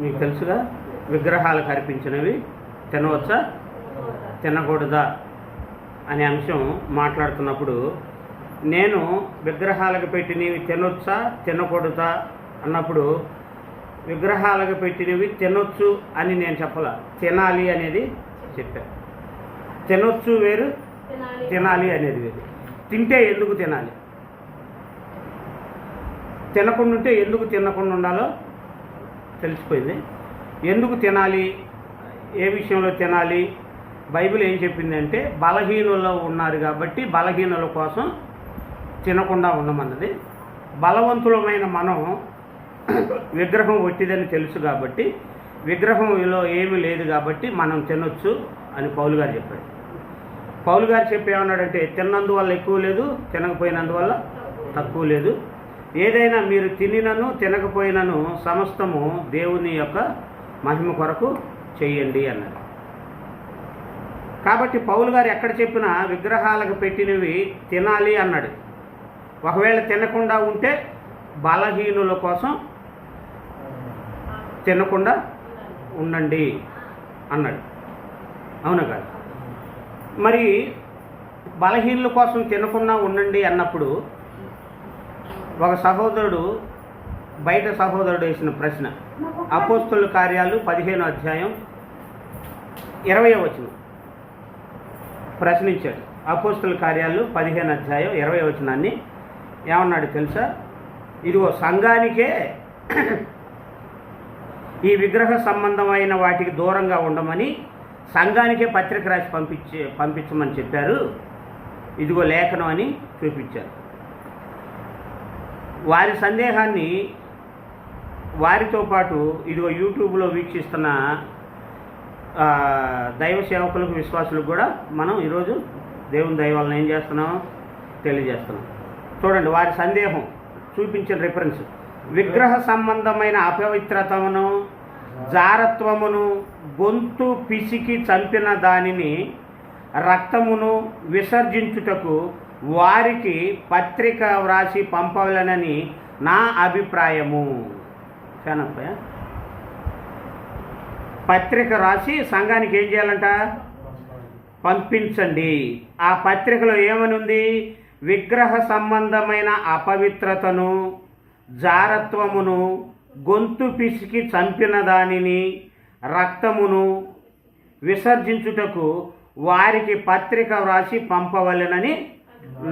మీకు తెలుసుగా విగ్రహాలకు అర్పించినవి తినవచ్చా? తినకూడదా? అనే అంశం మాట్లాడుతున్నప్పుడు నేను విగ్రహాలకు పెట్టినవి తినొచ్చా తినకూడదా అన్నప్పుడు విగ్రహాలకు పెట్టినవి తినొచ్చు అని నేను చెప్పాల. తినాలి అనేది చెప్పాను తినొచ్చు వేరు తినాలి అనేది వేరు. తింటే ఎందుకు తినాలి? తినకుండా ఉంటే ఎందుకు తినకుండా ఉండాలో తెలిసిపోయింది. ఎందుకు తినాలి? ఏ విషయంలో తినాలి? బైబిల్ ఏం చెప్పిందంటే బలహీనులు ఉన్నారు కాబట్టి బలహీనుల కోసం తినకుండా ఉండమన్నది. బలవంతులమైన మనం విగ్రహం ఒట్టిదని తెలుసు కాబట్టి విగ్రహంలో ఏమీ లేదు కాబట్టి మనం తినొచ్చు అని పౌలు గారు చెప్పాడు పౌలు గారు చెప్పి ఏమన్నాడంటే తిన్నందువల్ల ఎక్కువ లేదు తినకపోయినందువల్ల తక్కువ లేదు. ఏదైనా మీరు తినినను తినకపోయినను సమస్తము దేవుని యొక్క మహిమ కొరకు చేయండి అన్నారు కాబట్టి పౌలు గారు ఎక్కడ చెప్పినా విగ్రహాలకు పెట్టినవి తినాలి అన్నాడు. ఒకవేళ తినకుండా ఉంటే బలహీనుల కోసం తినకుండా ఉండండి అన్నాడు. అవునా కాదు? మరి బలహీనుల కోసం తినకుండా ఉండండి అన్నప్పుడు ఒక సహోదరుడు బయట సహోదరుడు వేసిన ప్రశ్న. అపోస్తుల కార్యాలు పదిహేను అధ్యాయం ఇరవై వచనం. ప్రశ్నించాడు. అపోస్తుల కార్యాలు పదిహేను అధ్యాయం ఇరవై వచనాన్ని ఏమన్నాడు తెలుసా? ఇదిగో సంఘానికే ఈ విగ్రహ సంబంధమైన వాటికి దూరంగా ఉండమని సంఘానికే పత్రిక రాసి పంపించే పంపించమని చెప్పారు. ఇదిగో లేఖనం అని చూపించారు. వారి సందేహాన్ని వారితో పాటు ఇదిగో యూట్యూబ్లో వీక్షిస్తున్న దైవ సేవకులకు విశ్వాసులకు కూడా మనం ఈరోజు దేవుని దైవాలను ఏం చేస్తున్నాం? తెలియజేస్తున్నాం. చూడండి వారి సందేహం చూపించిన రిఫరెన్స్ విగ్రహ సంబంధమైన అపవిత్రతను జారత్వమును గొంతు పిసికి చంపిన దానిని రక్తమును విసర్జించుటకు వారికి పత్రిక వ్రాసి పంపవలనని నా అభిప్రాయము. పత్రిక రాసి సంఘానికి ఏం చేయాలంట? పంపించండి. ఆ పత్రికలో ఏమనుంది? విగ్రహ సంబంధమైన అపవిత్రతను జారత్వమును గొంతు పిసికి చంపిన దానిని రక్తమును విసర్జించుటకు వారికి పత్రిక వ్రాసి పంపవలెనని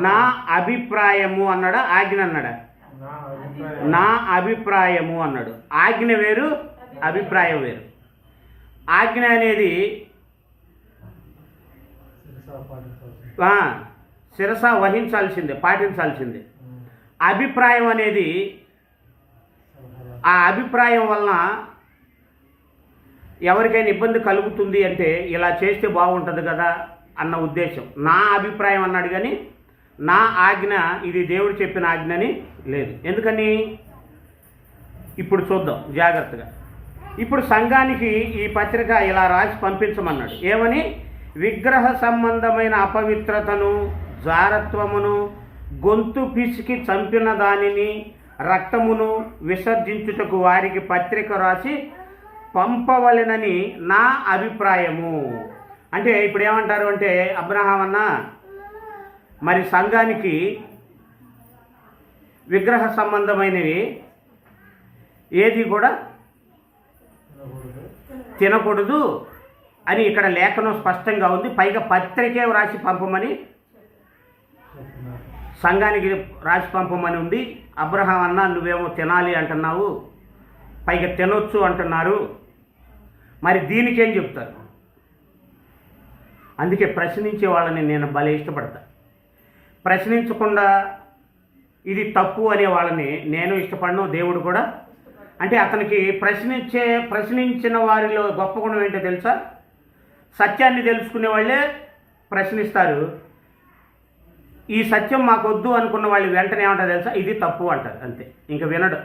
నా అభిప్రాయము అన్నాడా? ఆజ్ఞ అన్నాడా? నా అభిప్రాయం నా అభిప్రాయము అన్నాడు. ఆజ్ఞ వేరు అభిప్రాయం వేరు. ఆజ్ఞ అనేది శిరసా వహించాల్సిందే పాటించాల్సిందే. అభిప్రాయం అనేది. ఆ అభిప్రాయం వలన ఎవరికైనా ఇబ్బంది కలుగుతుంది అంటే ఇలా చేస్తే బాగుంటుంది కదా అన్న ఉద్దేశం. నా అభిప్రాయం అన్నాడు కానీ నా ఆజ్ఞ ఇది దేవుడు చెప్పిన ఆజ్ఞని లేదు. ఎందుకని? ఇప్పుడు చూద్దాం జాగ్రత్తగా. ఇప్పుడు సంఘానికి ఈ పత్రిక ఇలా రాసి పంపించమన్నాడు. ఏమని? విగ్రహ సంబంధమైన అపవిత్రతను జారత్వమును గొంతు పిసికి చంపిన దానిని రక్తమును విసర్జించుటకు వారికి పత్రిక రాసి పంపవలెనని నా అభిప్రాయము. అంటే ఇప్పుడు ఏమంటారు అంటే అబ్రహాం అన్న మరి సంఘానికి విగ్రహ సంబంధమైనవి ఏది కూడా తినకూడదు. అని ఇక్కడ లేఖనం స్పష్టంగా ఉంది. పైగా పత్రికే రాసి పంపమని సంఘానికి రాసి పంపమని ఉంది. అబ్రహాం అన్న నువ్వేమో తినాలి అంటున్నావు. పైగా తినొచ్చు అంటున్నారు. మరి దీనికేం చెప్తారు? అందుకే ప్రశ్నించే వాళ్ళని నేను భలే ఇష్టపడతా. ప్రశ్నించకుండా ఇది తప్పు అనే వాళ్ళని నేను ఇష్టపడను దేవుడు కూడా. అంటే అతనికి ప్రశ్నించే ప్రశ్నించిన వారిలో గొప్ప గుణం ఏంటో తెలుసా? సత్యాన్ని తెలుసుకునే వాళ్ళే ప్రశ్నిస్తారు. ఈ సత్యం మాకు వద్దు అనుకున్న వాళ్ళు వెంటనే ఏమంటారు తెలుసా? ఇది తప్పు అంటారు అంతే. ఇంక వినడు.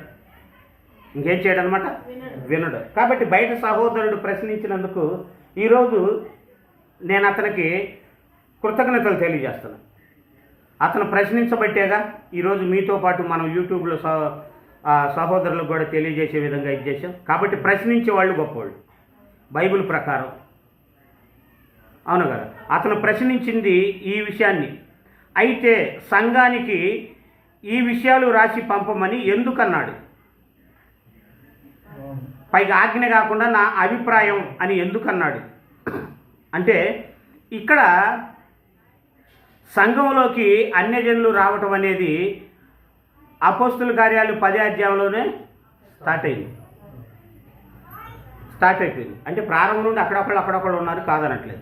ఇంకేం చేయడం అనమాట వినడు. కాబట్టి బయట సహోదరుడు ప్రశ్నించినందుకు ఈరోజు నేను అతనికి కృతజ్ఞతలు తెలియజేస్తాను అతను ప్రశ్నించబట్టేగా ఈరోజు మీతో పాటు మనం యూట్యూబ్లో స- సహోదరులకు కూడా తెలియజేసే విధంగా ఇది చేశాం. కాబట్టి ప్రశ్నించే వాళ్ళు గొప్పవాళ్ళు బైబిల్ ప్రకారం. అవును కదా? అతను ప్రశ్నించింది ఈ విషయాన్ని. అయితే సంఘానికి ఈ విషయాలు రాసి పంపమని ఎందుకన్నాడు? పైగా ఆజ్ఞ కాకుండా నా అభిప్రాయం అని ఎందుకన్నాడు? అంటే ఇక్కడ సంఘంలోకి అన్యజనులు రావటం అనేది అపోస్తుల కార్యాలు పదే అధ్యాయంలోనే స్టార్ట్ అయింది. స్టార్ట్ అయిపోయింది. అంటే ప్రారంభం నుండి అక్కడొక్కడు అక్కడొక్కడు ఉన్నారు కాదనట్లేదు.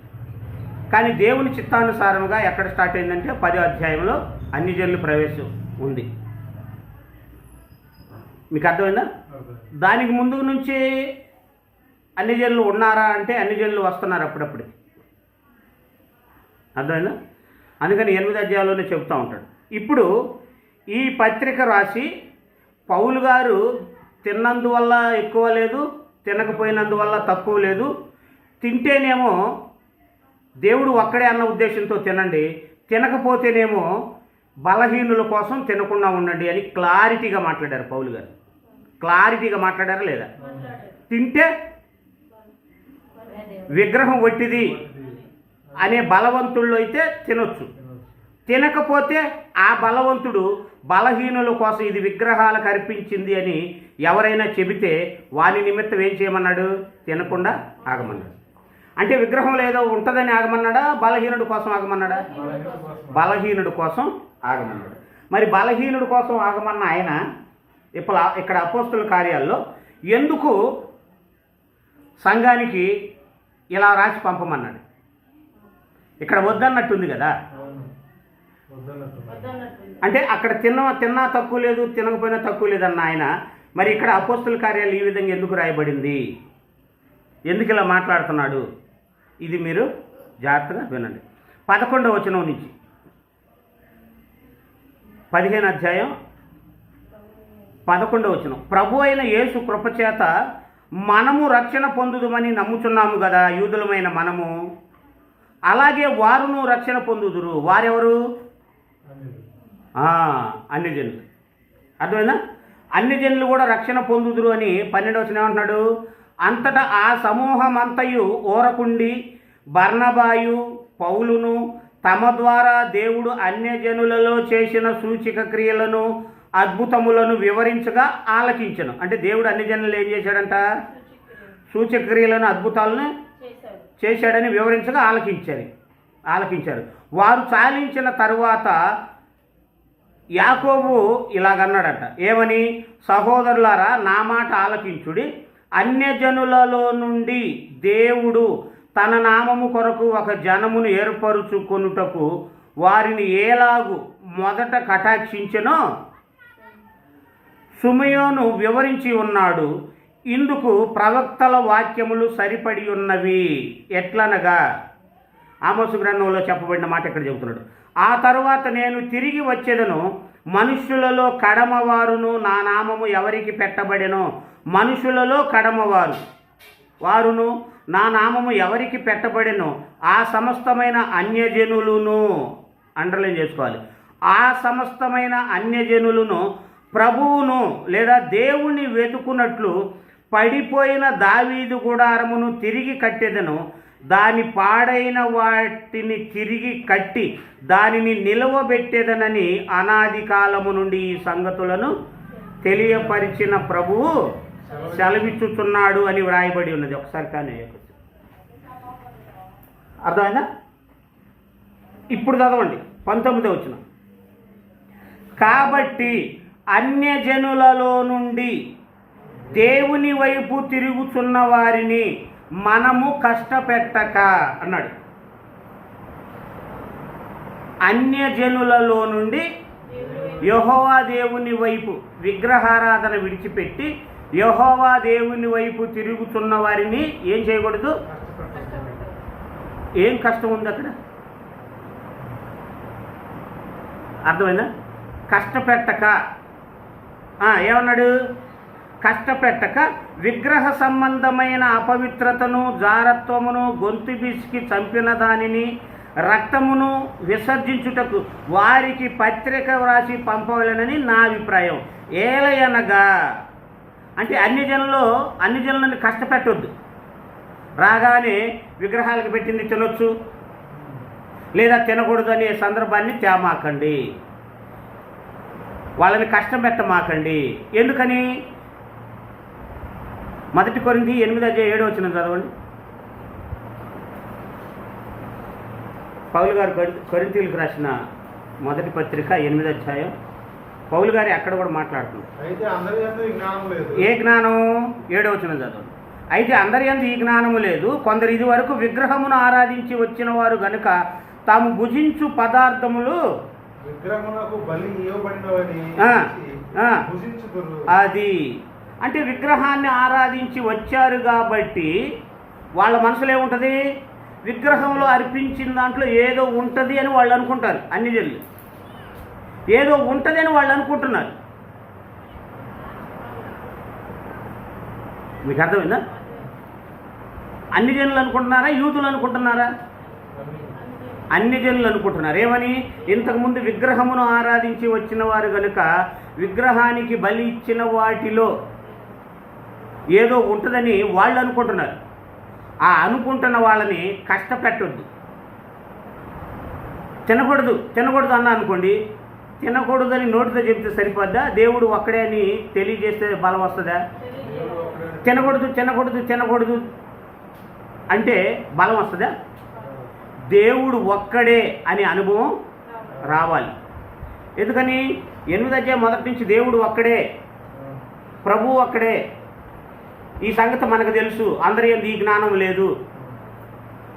కానీ దేవుని చిత్తానుసారంగా ఎక్కడ స్టార్ట్ అయిందంటే పదో అధ్యాయంలో అన్ని జనులు ప్రవేశం ఉంది. మీకు అర్థమైందా? దానికి ముందు నుంచి అన్ని జనులు ఉన్నారా అంటే అన్ని జనులు వస్తున్నారు అప్పుడప్పుడు. అర్థమైందా? అందుకని ఎనిమిది అధ్యాయంలోనే చెప్తూ ఉంటాడు. ఇప్పుడు ఈ పత్రిక రాసి పౌలు గారు తిన్నందువల్ల ఎక్కువ లేదు తినకపోయినందువల్ల తక్కువ లేదు తింటేనేమో దేవుడు ఒక్కడే అన్న ఉద్దేశంతో తినండి తినకపోతేనేమో బలహీనుల కోసం తినకుండా ఉండండి అని క్లారిటీగా మాట్లాడారు పౌలు గారు. క్లారిటీగా మాట్లాడారా లేదా? తింటే విగ్రహం వట్టిది. అనే బలవంతుల్లో అయితే తినొచ్చు. తినకపోతే ఆ బలవంతుడు బలహీనుల కోసం ఇది విగ్రహాలకు అర్పించింది అని ఎవరైనా చెబితే వాని నిమిత్తం ఏం చేయమన్నాడు? తినకుండా ఆగమన్నాడు. అంటే విగ్రహం లేదో ఉంటుందని ఆగమన్నాడా? బలహీనుడి కోసం ఆగమన్నాడా? బలహీనుడి కోసం ఆగమన్నాడు. మరి బలహీనుడి కోసం ఆగమన్న ఆయన ఇప్పుడు ఇక్కడ అపోస్తుల కార్యాల్లో ఎందుకు సంఘానికి ఇలా రాసి పంపమన్నాడు? ఇక్కడ వద్దన్నట్టుంది కదా? అంటే అక్కడ తిన్న తిన్నా తక్కువ లేదు తినకపోయినా తక్కువ లేదన్న ఆయన మరి ఇక్కడ అపోస్తుల కార్యాలు ఈ విధంగా ఎందుకు రాయబడింది? ఎందుకు ఇలా మాట్లాడుతున్నాడు? ఇది మీరు జాగ్రత్తగా వినండి. పదకొండవ వచనం నుంచి. పదిహేను అధ్యాయం పదకొండవ వచనం. ప్రభు అయిన యేసు కృపచేత మనము రక్షణ పొందుదుమని నమ్ముచున్నాము కదా యూదులమైన మనము. అలాగే వారును రక్షణ పొందుదురు. వారెవరు? అన్ని జనులు అర్థమైందా? అన్ని జనులు కూడా రక్షణ పొందుదురు అని పన్నెండవ వచనం ఏమంటున్నాడు? అంతటా ఆ సమూహం అంతయు ఓరకుండి బర్ణబాయు పౌలును తమ ద్వారా దేవుడు అన్యజనులలో చేసిన సూచిక క్రియలను అద్భుతములను వివరించగా ఆలకించను. అంటే దేవుడు అన్ని జనులు ఏం చేశాడంట? సూచక క్రియలను అద్భుతాలను చేశాడని వివరించగా ఆలకించారు ఆలకించారు. వారు చాలించిన తరువాత యాకోబు ఇలాగన్నాడట ఏమని? సహోదరులారా నా మాట ఆలకించుడి. అన్యజనులలో నుండి దేవుడు తన నామము కొరకు ఒక జనమును ఏర్పరుచుకొనుటకు వారిని ఏలాగు మొదట కటాక్షించెనో? సుమయోను వివరించి ఉన్నాడు ఇందుకు ప్రవక్తల వాక్యములు సరిపడి ఉన్నవి. ఎట్లనగా? ఆమోసు గ్రంథంలో చెప్పబడిన మాట ఇక్కడ చెబుతున్నాడు. ఆ తరువాత నేను తిరిగి వచ్చేదను మనుషులలో కడమవారును నా నామము ఎవరికి పెట్టబడెనో? మనుషులలో కడమవారు వారును నా నామము ఎవరికి పెట్టబడెనో? ఆ సమస్తమైన అన్యజనులను అండర్లైన్ చేసుకోవాలి. ఆ సమస్తమైన అన్యజనులను ప్రభువును లేదా దేవుణ్ణి వెతుకున్నట్లు పడిపోయిన దావీదు గుడారమును తిరిగి కట్టెదను. దాని పాడైన వాటిని తిరిగి కట్టి దానిని నిలవబెట్టేదనని అనాది కాలము నుండి ఈ సంగతులను తెలియపరిచిన ప్రభువు సెలవిచ్చుచున్నాడు అని వ్రాయబడి ఉన్నది. ఒకసారి కానీ అర్థమైందా? ఇప్పుడు చదవండి. పంతొమ్మిది వచ్చిన కాబట్టి అన్యజనులలో నుండి దేవుని వైపు తిరుగుచున్న వారిని మనము కష్టపెట్టక అన్నాడు. అన్యజనులలో నుండి యహోవా దేవుని వైపు విగ్రహారాధన విడిచిపెట్టి యహోవా దేవుని వైపు తిరుగుతున్న వారిని ఏం చేయకూడదు? ఏం కష్టం ఉంది అక్కడ? అర్థమైందా? కష్టపెట్టక. ఏమన్నాడు? కష్టపెట్టక విగ్రహ సంబంధమైన అపవిత్రతను జారత్వమును గొంతు బీసికి చంపిన దానిని రక్తమును విసర్జించుటకు వారికి పత్రిక వ్రాసి పంపవలనని నా అభిప్రాయం. ఏలయనగా. అంటే అన్ని జనంలో అన్ని జనులను కష్టపెట్టొద్దు. రాగానే విగ్రహాలకు పెట్టింది తినొచ్చు. లేదా తినకూడదు అనే సందర్భాన్ని తేమాకండి. వాళ్ళని కష్టం పెట్టమాకండి. ఎందుకని? మొదటి కొరింది ఎనిమిది అధ్యాయం ఏడు వచ్చిన చదవండి. పౌలు గారు కొరి- కొరింథీయులకు రాసిన మొదటి పత్రిక ఎనిమిది అధ్యాయం. పౌలు గారు అక్కడ కూడా మాట్లాడుతున్నారు. ఏ జ్ఞానం ఏడవ వచ్చిన చదవండి. అయితే అందరి యందు ఈ జ్ఞానము లేదు. కొందరు ఇది వరకు విగ్రహమును ఆరాధించి వచ్చిన వారు గనుక తాము భుజించు పదార్థములు అది అంటే విగ్రహాన్ని ఆరాధించి వచ్చారు కాబట్టి వాళ్ళ మనసులో ఏముంటుంది? విగ్రహంలో అర్పించిన దాంట్లో ఏదో ఉంటుంది అని వాళ్ళు అనుకుంటారు అన్ని జల్లు ఏదో ఉంటుంది అని వాళ్ళు అనుకుంటున్నారు. మీకు అర్థమైందా? అన్ని జనులు అనుకుంటున్నారా? యూదులు అనుకుంటున్నారా? అన్ని జనులు అనుకుంటున్నారు. ఏమని? ఇంతకుముందు విగ్రహమును ఆరాధించి వచ్చిన వారు కనుక విగ్రహానికి బలి ఇచ్చిన వాటిలో ఏదో ఉంటుందని వాళ్ళు అనుకుంటున్నారు. ఆ అనుకుంటున్న వాళ్ళని కష్టపెట్టొద్దు. తినకూడదు తినకూడదు అన్న అనుకోండి తినకూడదని నోటితో చెప్తే సరిపోద్దా? దేవుడు ఒక్కడే అని తెలియజేస్తే బలం వస్తుందా? తినకూడదు తినకూడదు తినకూడదు అంటే బలం వస్తుందా? దేవుడు ఒక్కడే అనే అనుభవం రావాలి. ఎందుకని? ఎనిమిది అధ్యాయం మొదటి నుంచి దేవుడు ఒక్కడే ప్రభు ఒక్కడే ఈ సంగతి మనకు తెలుసు. అందరి ఈ జ్ఞానం లేదు.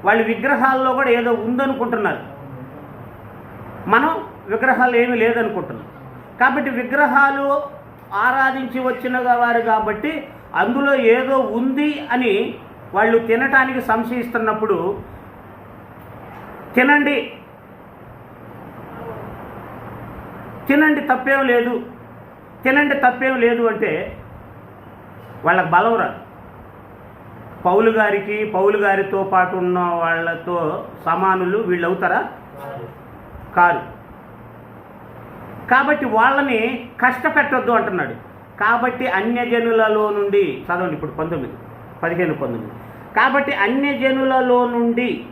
వాళ్ళు విగ్రహాల్లో కూడా ఏదో ఉందనుకుంటున్నారు. మనం విగ్రహాలు ఏమీ లేదనుకుంటున్నాం. కాబట్టి విగ్రహాలు ఆరాధించి వచ్చిన వారు కాబట్టి అందులో ఏదో ఉంది అని వాళ్ళు తినటానికి సంశయిస్తున్నప్పుడు తినండి. తినండి తప్పేం లేదు. తినండి తప్పేం లేదు అంటే వాళ్ళకి బలం రాదు. పౌలు గారికి పౌలు గారితో పాటు ఉన్న వాళ్ళతో సమానులు వీళ్ళు అవుతారా? కారు. కాబట్టి వాళ్ళని కష్టపెట్టొద్దు అంటున్నాడు. కాబట్టి అన్యజనులలో నుండి చదవండి ఇప్పుడు పంతొమ్మిది పదిహేను పంతొమ్మిది. కాబట్టి అన్యజనులలో నుండి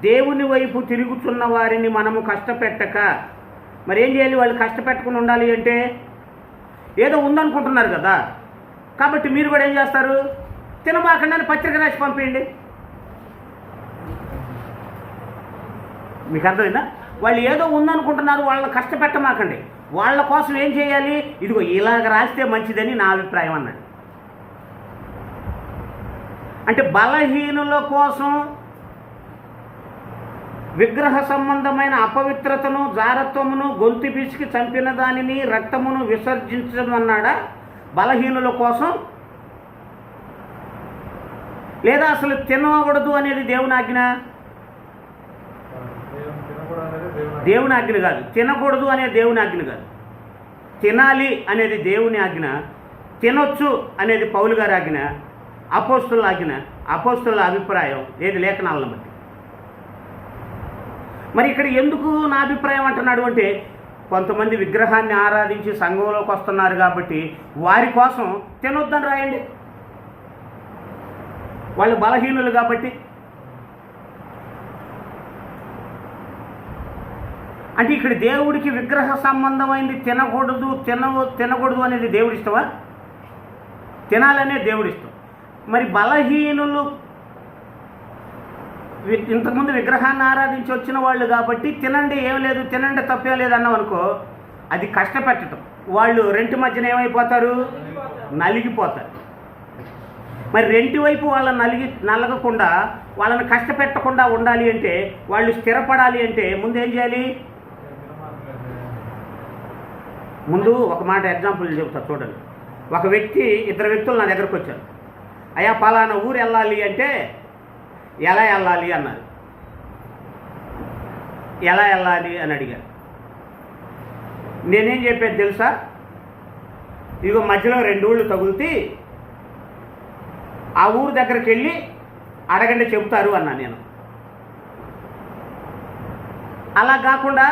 దేవుని వైపు తిరుగుతున్న వారిని మనము కష్టపెట్టక మరి ఏం చేయాలి? వాళ్ళు కష్టపెట్టకుండా ఉండాలి అంటే ఏదో ఉందనుకుంటున్నారు కదా. కాబట్టి మీరు కూడా ఏం చేస్తారు? తినబాకండి పత్రిక రాసి పంపేయండి. మీకు అర్థమైందా? వాళ్ళు ఏదో ఉందనుకుంటున్నారు వాళ్ళని కష్టపెట్టమాకండి. వాళ్ళ కోసం ఏం చేయాలి? ఇదిగో ఇలాగ రాస్తే మంచిదని నా అభిప్రాయం అన్నాడు. అంటే బలహీనుల కోసం విగ్రహ సంబంధమైన అపవిత్రతను జారత్వమును గొంతు పిసికి చంపిన దానిని రక్తమును విసర్జించమన్నాడా? బలహీనుల కోసం లేదా అసలు తినకూడదు అనేది దేవుని ఆజ్ఞ? దేవుని ఆజ్ఞ. కాదు. తినకూడదు అనే దేవుని ఆజ్ఞ కాదు. తినాలి అనేది దేవుని ఆజ్ఞ. తినొచ్చు అనేది పౌలు గారి ఆజ్ఞ. అపోస్తుల ఆజ్ఞ. అపోస్తుల అభిప్రాయం ఏది? లేఖనాలను బట్టి. మరి ఇక్కడ ఎందుకు నా అభిప్రాయం అంటున్నాడు అంటే కొంతమంది విగ్రహాన్ని ఆరాధించి సంఘంలోకి వస్తున్నారు కాబట్టి వారి కోసం తినొద్దని రాయండి. వాళ్ళు బలహీనులు కాబట్టి. అంటే ఇక్కడ దేవుడికి విగ్రహ సంబంధమైంది తినకూడదు తిన తినకూడదు అనేది దేవుడి ఇష్టమా తినాలనే దేవుడి ఇష్టం మరి బలహీనులు ఇంతకుముందు విగ్రహాన్ని ఆరాధించి వచ్చిన వాళ్ళు కాబట్టి తినండి ఏం లేదు తినండి తప్పేం లేదు అనుకో అది కష్టపెట్టడం వాళ్ళు రెంటి మధ్యన ఏమైపోతారు? నలిగిపోతారు. మరి రెంటి వైపు వాళ్ళని నలిగి నలగకుండా వాళ్ళని కష్టపెట్టకుండా ఉండాలి అంటే వాళ్ళు స్థిరపడాలి అంటే ముందు ఏం చేయాలి? ముందు ఒక మాట ఎగ్జాంపుల్ చెప్తా చూడండి. ఒక వ్యక్తి ఇద్దరు వ్యక్తులు నా దగ్గరకు వచ్చారు. అయ్యా పలానా ఊరు వెళ్ళాలి అంటే ఎలా వెళ్ళాలి అన్నారు. ఎలా వెళ్ళాలి అని అడిగారు. నేనేం చెప్పేది తెలుసా? ఇదిగో మధ్యలో రెండు ఊళ్ళు తగులుతీ ఆ ఊరు దగ్గరికి వెళ్ళి అడగండి చెబుతారు అన్నా నేను. అలా కాకుండా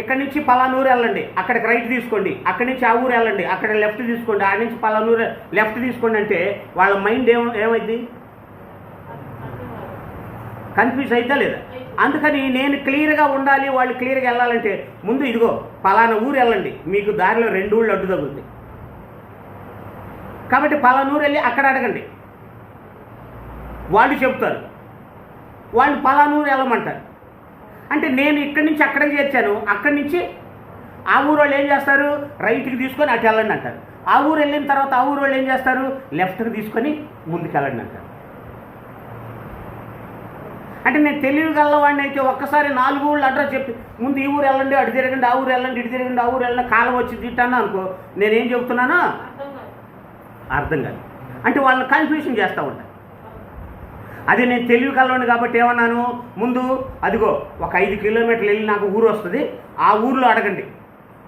ఇక్కడి నుంచి పలానూరు వెళ్ళండి అక్కడికి రైట్ తీసుకోండి అక్కడి నుంచి ఆ ఊరు వెళ్ళండి అక్కడ లెఫ్ట్ తీసుకోండి ఆడ నుంచి పలానూరు లెఫ్ట్ తీసుకోండి అంటే వాళ్ళ మైండ్ ఏం ఏమైంది కన్ఫ్యూజ్ అయితే లేదా? అందుకని నేను క్లియర్గా ఉండాలి వాళ్ళు క్లియర్గా వెళ్ళాలంటే ముందు ఇదిగో పలానా ఊరు వెళ్ళండి మీకు దారిలో రెండు ఊళ్ళు అడ్డు తగులుతాయి. కాబట్టి పలానా ఊరు వెళ్ళి అక్కడ అడగండి. వాళ్ళు చెప్తారు వాళ్ళు పలానా ఊరు వెళ్ళమంటారు. అంటే నేను ఇక్కడి నుంచి అక్కడికి చేర్చాను అక్కడి నుంచి ఆ ఊరు వాళ్ళు ఏం చేస్తారు? రైట్కి తీసుకొని అటు వెళ్ళండి అంటారు. ఆ ఊరు వెళ్ళిన తర్వాత ఆ ఊరు వాళ్ళు ఏం చేస్తారు? లెఫ్ట్కి తీసుకొని ముందుకు వెళ్ళండి అంటారు. అంటే నేను తెలివి గల్లవాడిని అయితే ఒక్కసారి నాలుగు ఊళ్ళు అడ్రస్ చెప్పి ముందు ఈ ఊరు వెళ్ళండి అటు తిరగండి ఆ ఊరు వెళ్ళండి ఇటు తిరగండి ఆ ఊరు వెళ్ళండి కాలం వచ్చి తిట్టాను అనుకో నేనేం చెప్తున్నానో అర్థం కాదు. అంటే వాళ్ళని కన్ఫ్యూషన్ చేస్తూ ఉంటాను అది నేను తెలివి కలవాడిని కాబట్టి ఏమన్నాను? ముందు అదిగో ఒక ఐదు కిలోమీటర్లు వెళ్ళి నాకు ఊరు వస్తుంది ఆ ఊర్లో అడగండి.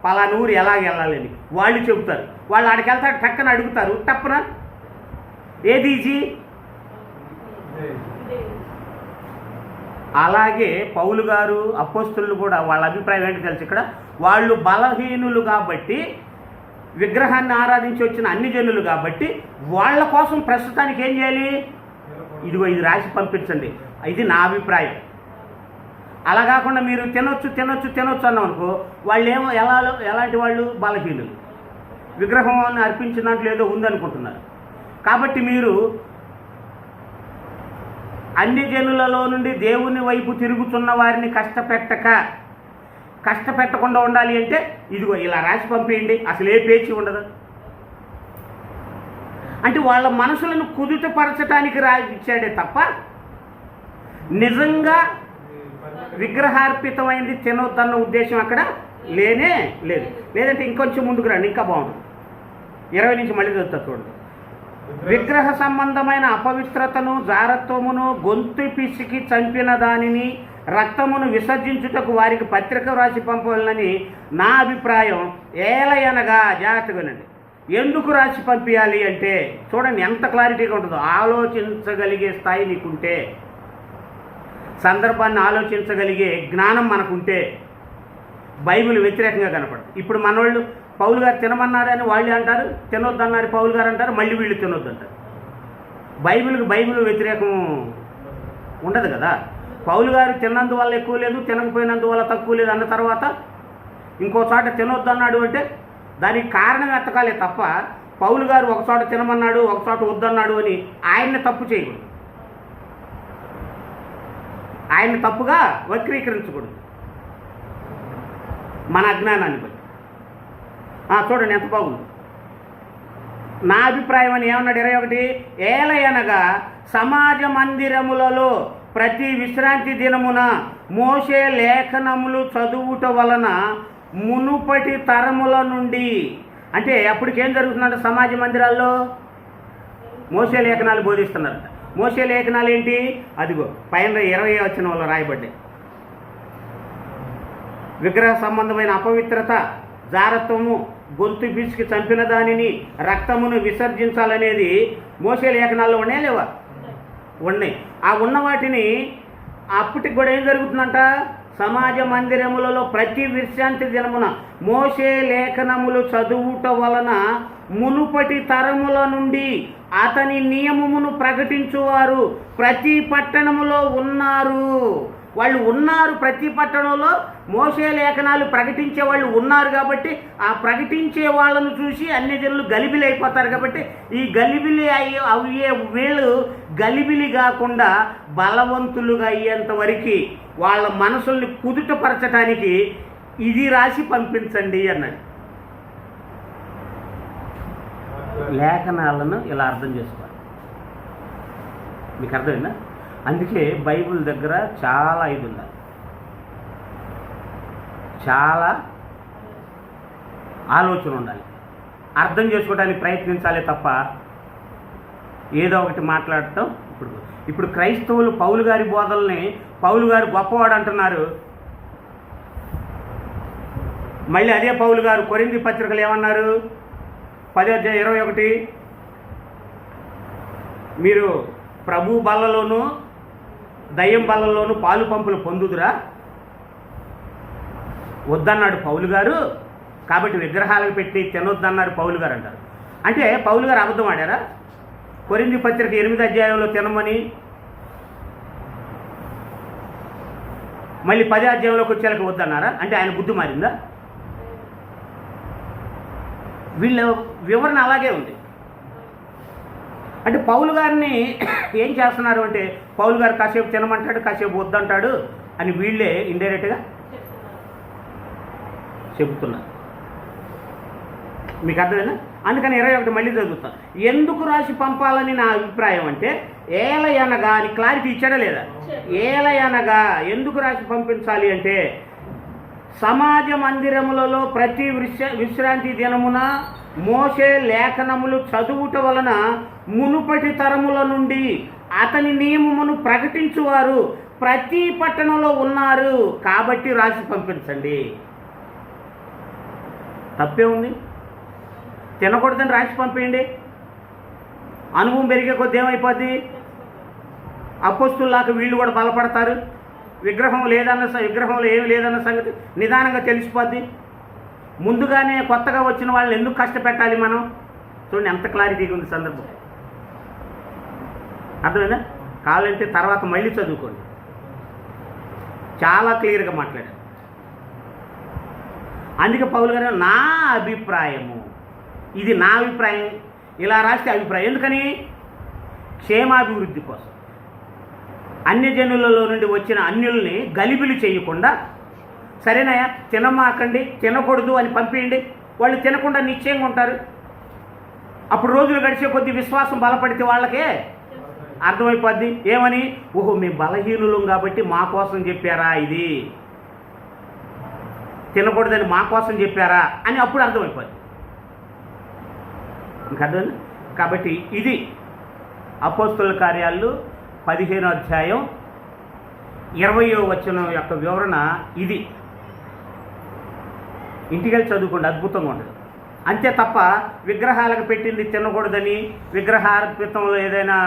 పలానా ఊరు ఎలాగ వెళ్ళాలని వాళ్ళు చెబుతారు. వాళ్ళు ఆడికి వెళ్తారు టక్కన అడుగుతారు టప్పన? ఏది ఈజీ? అలాగే పౌలు గారు అపోస్తులు కూడా వాళ్ళ అభిప్రాయం ఏంటి తెలుసు ఇక్కడ. వాళ్ళు బలహీనులు కాబట్టి విగ్రహాన్ని ఆరాధించి వచ్చిన అన్ని జనులు కాబట్టి వాళ్ళ కోసం ప్రస్తుతానికి ఏం చేయాలి? ఇదిగో ఇది రాసి పంపించండి. ఇది నా అభిప్రాయం. అలా కాకుండా మీరు తినొచ్చు తినొచ్చు తినొచ్చు అన్నాం అనుకో వాళ్ళు ఏమో ఎలా ఎలాంటి వాళ్ళు? బలహీనులు. విగ్రహం అర్పించిన దాంట్లో ఏదో ఉందనుకుంటున్నారు. కాబట్టి మీరు అన్ని జనులలో నుండి దేవుని వైపు తిరుగుతున్న వారిని కష్టపెట్టక కష్టపెట్టకుండా ఉండాలి అంటే ఇదిగో ఇలా రాసి పంపేయండి అసలు ఏ పేచి ఉండదు. అంటే వాళ్ళ మనసులను కుదుటపరచడానికి రాయించాడే తప్ప నిజంగా విగ్రహార్పితమైంది తినొద్దన్న ఉద్దేశం అక్కడ లేనే లేదు. లేదంటే ఇంకొంచెం ముందుకు రండి ఇంకా బాగుంటుంది. ఇరవై నుంచి మళ్ళీ చదువుతా చూడండి. విగ్రహ సంబంధమైన అపవిత్రతను జారత్వమును గొంతు పిసికి చంపిన దానిని రక్తమును విసర్జించుటకు వారికి పత్రిక వ్రాసి పంపవాలని నా అభిప్రాయం ఏలయనగా జాగ్రత్తగానండి. ఎందుకు రాసి పంపించాలి అంటే చూడండి ఎంత క్లారిటీగా ఉంటుందో ఆలోచించగలిగే స్థాయి నీకుంటే సందర్భాన్ని ఆలోచించగలిగే జ్ఞానం మనకుంటే బైబిల్ వ్యతిరేకంగా కనపడదు. ఇప్పుడు మనోళ్ళు పౌలు గారు తినమన్నారని వాళ్ళు అంటారు. తినొద్దన్నారు పౌలు గారు అంటారు. మళ్ళీ వీళ్ళు తినొద్దు అంటారు బైబిల్కి బైబిల్ వ్యతిరేకం ఉండదు కదా. పౌలు గారు తిన్నందువల్ల ఎక్కువ లేదు తినకపోయినందువల్ల తక్కువ లేదు అన్న తర్వాత ఇంకో చోట తినొద్దు అన్నాడు అంటే దానికి కారణం ఎత్తకాలే తప్ప పౌలు గారు ఒక చోట తినమన్నాడు ఒక చోట వద్దన్నాడు అని ఆయన్ని తప్పు చేయకూడదు. ఆయన్ని తప్పుగా వక్రీకరించకూడదు. మన అజ్ఞానాన్ని బట్టి. చూడండి ఎంత బాగుంది. నా అభిప్రాయం అని ఏమన్నాడు? ఇరవై ఒకటి ఏలయనగా సమాజ మందిరములలో ప్రతి విశ్రాంతి దినమున మోసే లేఖనములు చదువుట వలన మునుపటి తరముల నుండి అంటే అప్పటికేం జరుగుతుందంట సమాజ మందిరాల్లో? మోసే లేఖనాలు బోధిస్తున్నారు మోసే లేఖనాలు ఏంటి? అదిగో పైన ఇరవై వచ్చిన వాళ్ళు రాయబడ్డాయి. విగ్రహ సంబంధమైన అపవిత్రత జారత్వము గొంతు పిసికి చంపిన దానిని రక్తమును విసర్జించాలనేది మోసే లేఖనాల్లో ఉన్నాయి లేవా? ఉన్నాయి. ఆ ఉన్న వాటిని అప్పటికి కూడా ఏం జరుగుతుందంట? సమాజ మందిరములలో ప్రతి విశ్రాంతి దినమున మోసే లేఖనములు చదువుట వలన మునుపటి తరముల నుండి అతని నియమమును ప్రకటించువారు. ప్రతి పట్టణములో ఉన్నారు. వాళ్ళు ఉన్నారు ప్రతి పట్టణంలో. మోసే లేఖనాలు ప్రకటించే వాళ్ళు ఉన్నారు కాబట్టి ఆ ప్రకటించే వాళ్ళను చూసి అన్ని జనులు గలిబిలి అయిపోతారు కాబట్టి ఈ గలిబిలి అయ్యే అయ్యే వీళ్ళు గలిబిలి కాకుండా బలవంతులుగా అయ్యేంత వరకు వాళ్ళ మనసుల్ని కుదుటపరచడానికి ఇది రాసి పంపించండి అన్నది లేఖనాలను ఇలా అర్థం చేసుకోవాలి. మీకు అర్థమైందా? అందుకే బైబిల్ దగ్గర చాలా ఇది ఉన్నారు చాలా ఆలోచన ఉండాలి. అర్థం చేసుకోవడానికి ప్రయత్నించాలి తప్ప ఏదో ఒకటి మాట్లాడటం ఇప్పుడు ఇప్పుడు క్రైస్తవులు పౌలు గారి బోధల్ని పౌలు గారు గొప్పవాడు అంటున్నారు. మళ్ళీ అదే పౌలు గారు కొరింది పత్రికలు ఏమన్నారు? పదో ఇరవై ఒకటి. మీరు ప్రభు బల్లలోనూ దయ్యం బలంలోనూ పాలు పంపులు పొందుదురా? వద్దన్నాడు పౌలు గారు. కాబట్టి విగ్రహాలకు పెట్టి తినొద్దన్నారు పౌలు గారు అంటారు. అంటే పౌలు గారు అబద్ధం ఆడారా? కొరింది పత్రిక ఎనిమిది అధ్యాయంలో తినమని మళ్ళీ పది అధ్యాయంలోకి వచ్చేలకు వద్దన్నారా? అంటే ఆయన బుద్ధి మారిందా? వీళ్ళ వివరణ అలాగే ఉంది. అంటే పౌలు గారిని ఏం చేస్తున్నారు అంటే పౌలు గారు కాసేపు తినమంటాడు కాసేపు వద్దంటాడు అని వీళ్ళే ఇండైరెక్ట్గా చెబుతున్నారు. మీకు అర్థమేనా అందుకని ఇరవై ఒకటి మళ్ళీ చదువుతాం ఎందుకు రాసి పంపాలని నా అభిప్రాయం అంటే ఏలయనగా అని క్లారిటీ ఇచ్చాడా లేదా? ఏలయనగా ఎందుకు రాసి పంపించాలి అంటే సమాజ మందిరములలో ప్రతి విశ్ర విశ్రాంతి దినమున మోసే లేఖనములు చదువుట వలన మునుపటి తరముల నుండి అతని నియమమును ప్రకటించువారు. ప్రతి పట్టణంలో ఉన్నారు. కాబట్టి రాసి పంపించండి. తప్పే ఉంది. తినకూడదని రాసి పంపేయండి. అనుభవం పెరిగే కొద్ది ఏమైపోద్ది? అపోస్తుల్లాక వీళ్ళు కూడా బలపడతారు. విగ్రహం లేదన్న విగ్రహంలో ఏమి లేదన్న సంగతి నిదానంగా తెలిసిపోద్ది. ముందుగానే కొత్తగా వచ్చిన వాళ్ళని ఎందుకు కష్టపెట్టాలి మనం? చూడండి ఎంత క్లారిటీగా ఉంది సందర్భం. అర్థమైందా? కావాలంటే తర్వాత మళ్ళీ చదువుకోండి. చాలా క్లియర్గా మాట్లాడారు. అందుకే పౌలు గారు నా అభిప్రాయము. ఇది నా అభిప్రాయం. ఇలా రాస్తే అభిప్రాయం. ఎందుకని? క్షేమాభివృద్ధి కోసం. అన్యజనులలో నుండి వచ్చిన అన్యుల్ని గలిబిలు చేయకుండా సరేనయ్యా తినమాకండి తినకూడదు అని పంపించండి వాళ్ళు తినకుండా నిశ్చయంగా ఉంటారు. అప్పుడు రోజులు గడిచే కొద్ది విశ్వాసం బలపడితే వాళ్ళకే అర్థమైపోద్ది. ఏమని? ఓహో మేము బలహీనులం కాబట్టి మా కోసం చెప్పారా ఇది? తినకూడదని మా కోసం చెప్పారా అని అప్పుడు అర్థమైపోద్ది. ఇంకా కాబట్టి ఇది అపోస్తుల కార్యాలు పదిహేనో అధ్యాయం ఇరవయో వచనం యొక్క వివరణ. ఇది ఇంటికెళ్ళి చదువుకోండి అద్భుతంగా ఉండదు అంతే తప్ప విగ్రహాలకు పెట్టింది తినకూడదని విగ్రహార్పితంలో ఏదైనా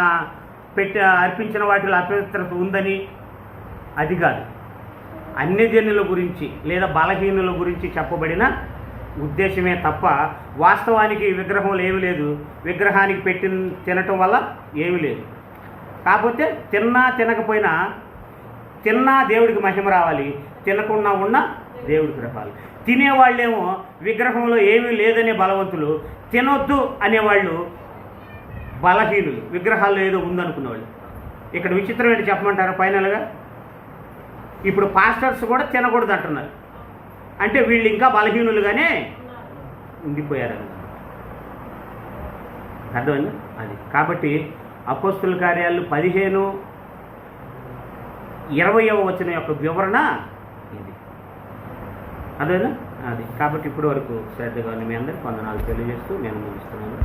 పెట్టి అర్పించిన వాటిలో అపవిత్రత ఉందని అది కాదు. అన్యజనుల గురించి లేదా బలహీనుల గురించి చెప్పబడిన ఉద్దేశమే తప్ప వాస్తవానికి విగ్రహంలో ఏమీ లేదు. విగ్రహానికి పెట్టిన తినటం వల్ల ఏమీ లేదు. కాకపోతే తిన్నా తినకపోయినా తిన్నా దేవుడికి మహిమ రావాలి తినకుండా ఉన్న దేవుడికి రావాలి. తినేవాళ్ళేమో విగ్రహంలో ఏమీ లేదనే బలవంతులు తినొద్దు అనేవాళ్ళు బలహీనులు విగ్రహాల్లో ఏదో ఉందనుకునేవాళ్ళు ఇక్కడ విచిత్రం ఏంటి చెప్పమంటారా ఫైనల్గా? ఇప్పుడు పాస్టర్స్ కూడా తినకూడదు అంటున్నారు. అంటే వీళ్ళు ఇంకా బలహీనులుగానే ఉండిపోయారు అర్థమైంది? అది. కాబట్టి అపోస్తుల కార్యాలు పదిహేను ఇరవయవ వచ్చిన యొక్క వివరణ అదేనా? అది. కాబట్టి ఇప్పటి వరకు శ్రద్ధగా ఉన్న మీ అందరికీ వందనాలు తెలియజేస్తూ నేను ముగిస్తున్నాను.